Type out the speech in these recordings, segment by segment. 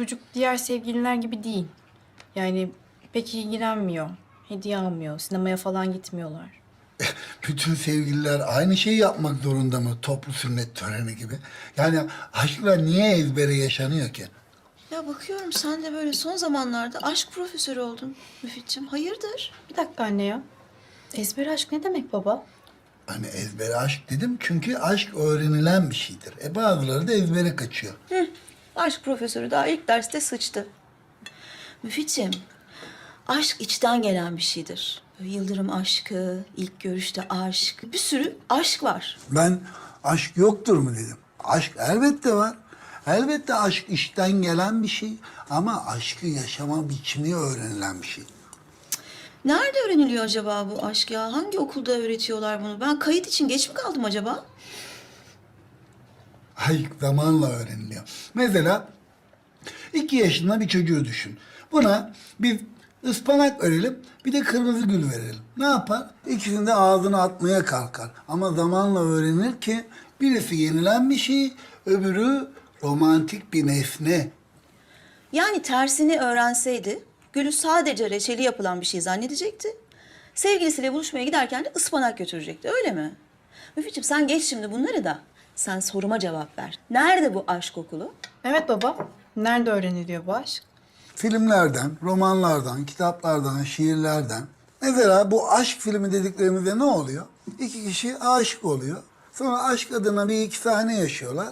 çocuk diğer sevgililer gibi değil. Yani pek ilgilenmiyor. Hediye almıyor. Sinemaya falan gitmiyorlar. Bütün sevgililer aynı şeyi yapmak zorunda mı? Toplu sünnet töreni gibi. Yani aşklar niye ezbere yaşanıyor ki? Ya bakıyorum sen de böyle son zamanlarda aşk profesörü oldun Müfit'ciğim. Hayırdır? Bir dakika anne ya. Ezber aşk ne demek baba? Hani ezbere aşk dedim çünkü aşk öğrenilen bir şeydir. E bazıları da ezbere kaçıyor. Hı. Aşk profesörü daha ilk derste sıçtı. Müfit'ciğim, aşk içten gelen bir şeydir. Böyle Yıldırım aşkı, ilk görüşte aşk. Bir sürü aşk var. Ben aşk yoktur mu dedim. Aşk elbette var. Elbette aşk işten gelen bir şey. Ama aşkı yaşama biçimi öğrenilen bir şey. Nerede öğreniliyor acaba bu aşk ya? Hangi okulda öğretiyorlar bunu? Ben kayıt için geç mi kaldım acaba? Ay zamanla öğreniliyor. Mesela iki yaşında bir çocuğu düşün. Buna biz ıspanak verelim, bir de kırmızı gül verelim. Ne yapar? İkisini de ağzına atmaya kalkar. Ama zamanla öğrenir ki birisi yenilen bir şey, öbürü romantik bir nesne. Yani tersini öğrenseydi Gül'ü sadece reçeli yapılan bir şey zannedecekti. Sevgilisiyle buluşmaya giderken de ıspanak götürecekti öyle mi? Müfit'ciğim sen geç şimdi bunları da. Sen soruma cevap ver. Nerede bu aşk okulu? Evet baba. Nerede öğreniliyor bu aşk? Filmlerden, romanlardan, kitaplardan, şiirlerden. Mesela bu aşk filmi dediklerimizde ne oluyor? İki kişi aşık oluyor. Sonra aşk adına bir iki sahne yaşıyorlar.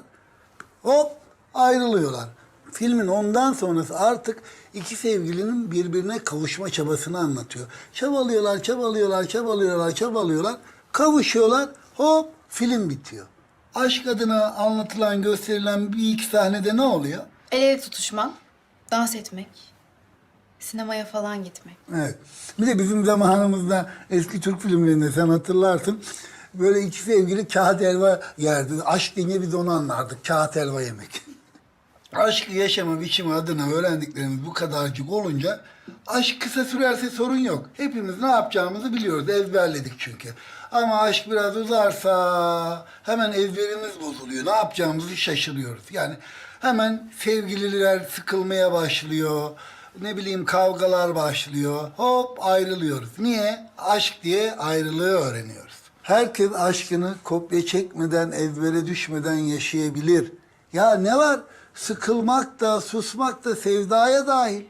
Hop ayrılıyorlar. Filmin ondan sonrası artık iki sevgilinin birbirine kavuşma çabasını anlatıyor. Çabalıyorlar, çabalıyorlar, çabalıyorlar, çabalıyorlar. Kavuşuyorlar. Hop film bitiyor. Aşk adına anlatılan, gösterilen bir iki sahnede ne oluyor? El ele tutuşmak, dans etmek, sinemaya falan gitmek. Evet. Bir de bizim zamanımızda eski Türk filmlerinde sen hatırlarsın. Böyle iki sevgili kağıt helva yerdi. Aşk deyince biz onu anlardık. Kağıt helva yemek. Aşkı yaşama biçimi adına öğrendiklerimiz bu kadarcık olunca aşk kısa sürerse sorun yok. Hepimiz ne yapacağımızı biliyoruz. Ezberledik çünkü. Ama aşk biraz uzarsa hemen ezberimiz bozuluyor. Ne yapacağımızı şaşırıyoruz. Yani hemen sevgililer sıkılmaya başlıyor. Ne bileyim kavgalar başlıyor. Hop ayrılıyoruz. Niye? Aşk diye ayrılığı öğreniyoruz. Herkes aşkını kopya çekmeden, ezbere düşmeden yaşayabilir. Ya ne var? Sıkılmak da, susmak da sevdaya dahil.